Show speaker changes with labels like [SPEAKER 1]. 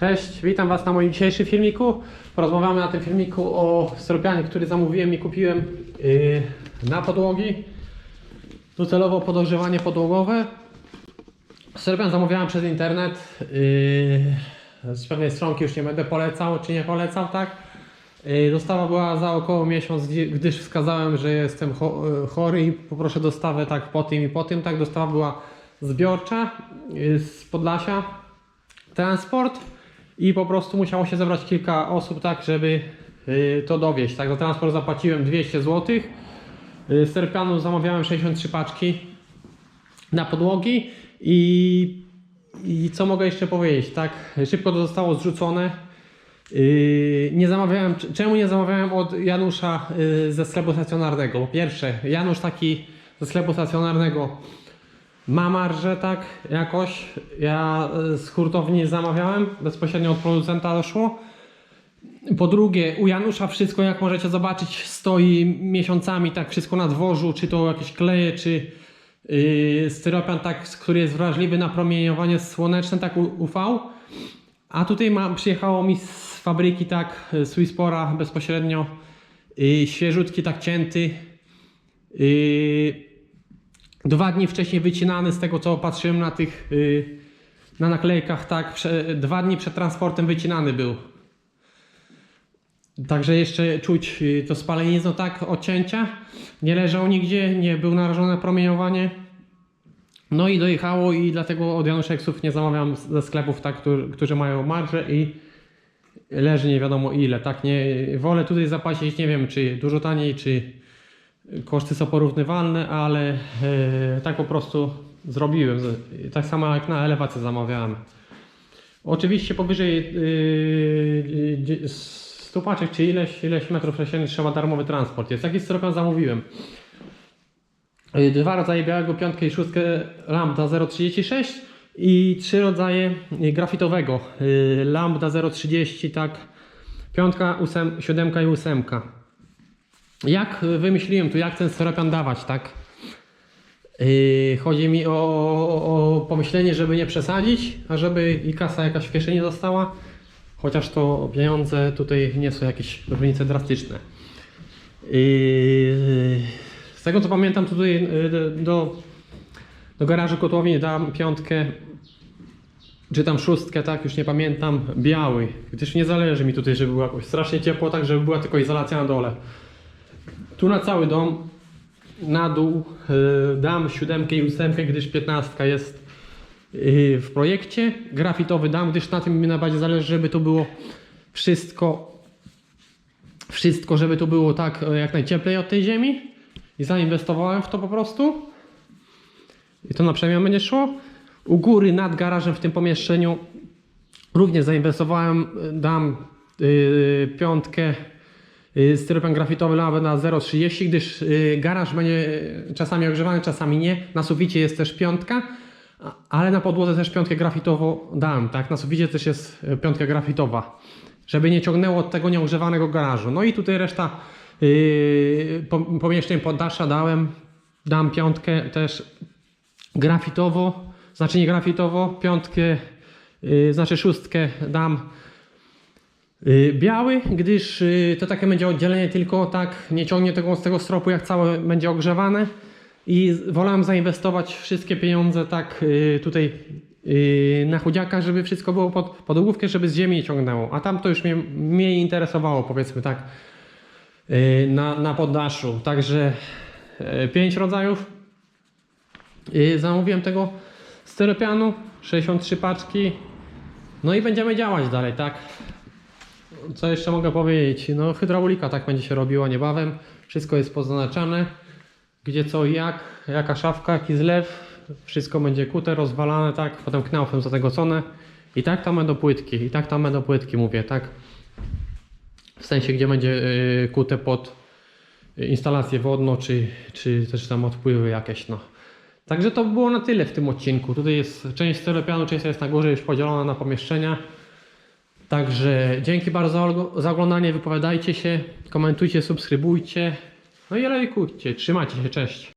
[SPEAKER 1] Cześć, witam Was na moim dzisiejszym filmiku. Porozmawiamy na tym filmiku o stropianie, który zamówiłem i kupiłem yy, na podłogi. Docelowo podogrzewanie podłogowe. Stropian zamówiłem przez internet. Yy, z pewnej stronki już nie będę polecał, czy nie polecał, tak? Yy, Dostawa była za około miesiąc, gdyż wskazałem, że jestem cho- chory i poproszę dostawę tak po tym i po tym. Tak, dostawa była zbiorcza z Podlasia transport i po prostu musiało się zebrać kilka osób tak, żeby y, to dowieść. Tak, za transport zapłaciłem 200 zł. Y, Z Serpianu zamawiałem 63 paczki na podłogi i, i co mogę jeszcze powiedzieć, tak, szybko to zostało zrzucone. Yy, nie zamawiałem, czemu nie zamawiałem od Janusza ze sklepu stacjonarnego? Po pierwsze, Janusz taki ze sklepu stacjonarnego ma marżę tak jakoś. Ja y, z hurtowni zamawiałem, bezpośrednio od producenta doszło. Po drugie, u Janusza wszystko, jak możecie zobaczyć, stoi miesiącami, tak wszystko na dworzu, czy to jakieś kleje, czy yy, styropian, tak, który jest wrażliwy na promieniowanie słoneczne, tak UV. A tutaj mam, przyjechało mi z fabryki, tak, Swisspora bezpośrednio, yy, świeżutki, tak cięty. Yy, dwa dni wcześniej wycinany z tego co patrzyłem na tych yy, na naklejkach tak dwa dni przed transportem wycinany był. Także jeszcze czuć yy, to spalenizno tak od cięcia nie leżał nigdzie nie był narażony na promieniowanie. No i dojechało i dlatego od Januszeksów nie zamawiam ze sklepów tak, którzy, którzy mają marżę i leży nie wiadomo ile tak? Nie wolę tutaj zapłacić nie wiem czy dużo taniej czy koszty są porównywalne, ale e, tak po prostu zrobiłem. Tak samo jak na elewację zamawiałem. Oczywiście powyżej yy, dzie- 100 paczek czy ileś, ileś metrów sześciennych trzeba darmowy transport. Jest taki stropian zamówiłem. Dwa rodzaje białego, piątkę i szóstkę lambda 0,36 i trzy rodzaje grafitowego lambda 0,30 tak piątka, ósem, siódemka i ósemka. Jak wymyśliłem tu, jak ten steropian dawać, tak? Yy, chodzi mi o, o, o pomyślenie, żeby nie przesadzić, a żeby i kasa jakaś w kieszeni została. Chociaż to pieniądze tutaj nie są jakieś różnice drastyczne. Yy, z tego co pamiętam, tutaj yy, do, do garażu kotłowni dam piątkę, czy tam szóstkę, tak, już nie pamiętam, biały. Gdyż nie zależy mi tutaj, żeby było jakoś strasznie ciepło, tak żeby była tylko izolacja na dole. Tu na cały dom, na dół y, dam siódemkę i ósemkę, gdyż piętnastka jest y, w projekcie. Grafitowy dam, gdyż na tym mi najbardziej zależy, żeby to było wszystko, wszystko, żeby to było tak e, jak najcieplej od tej ziemi. I zainwestowałem w to po prostu. I to na przemian będzie szło. U góry nad garażem w tym pomieszczeniu również zainwestowałem, y, dam y, piątkę styropian grafitowy lawę na 0,30, gdyż y, garaż będzie y, czasami ogrzewany, czasami nie. Na suficie jest też piątka, ale na podłodze też piątkę grafitową dałem, tak? Na suficie też jest y, piątka grafitowa, żeby nie ciągnęło od tego nieogrzewanego garażu. No i tutaj reszta po- pomieszczeń poddasza dałem, dam piątkę też grafitowo, znaczy nie grafitowo, piątkę, znaczy szóstkę dam biały, gdyż yy, to takie będzie oddzielenie tylko tak, nie ciągnie tego z tego stropu jak całe będzie ogrzewane i wolałem zainwestować wszystkie pieniądze tak yy, tutaj na chudziaka, żeby wszystko było pod, pod ogłówkę, żeby z ziemi ciągnęło, a tam to już mnie mniej interesowało powiedzmy tak na, na poddaszu, także pięć rodzajów zamówiłem tego styropianu, 63 paczki. No i będziemy działać dalej, tak? Co jeszcze mogę powiedzieć? No hydraulika tak będzie się robiła niebawem. Wszystko jest pozaznaczane. Gdzie co i jak, jaka szafka, jaki zlew. Wszystko będzie kute, rozwalane, tak? Potem knaufem zategocone. I tak tam będą płytki, i tak tam będą płytki, mówię, tak? W sensie, gdzie będzie yy, kute pod instalację wodną, czy, czy też tam odpływy jakieś, no. Także to było na tyle w tym odcinku. Tutaj jest część stereopianu, część jest na górze już podzielona na pomieszczenia. Także dzięki bardzo za oglądanie, wypowiadajcie się, komentujcie, subskrybujcie. No i lajkujcie, trzymajcie się, cześć.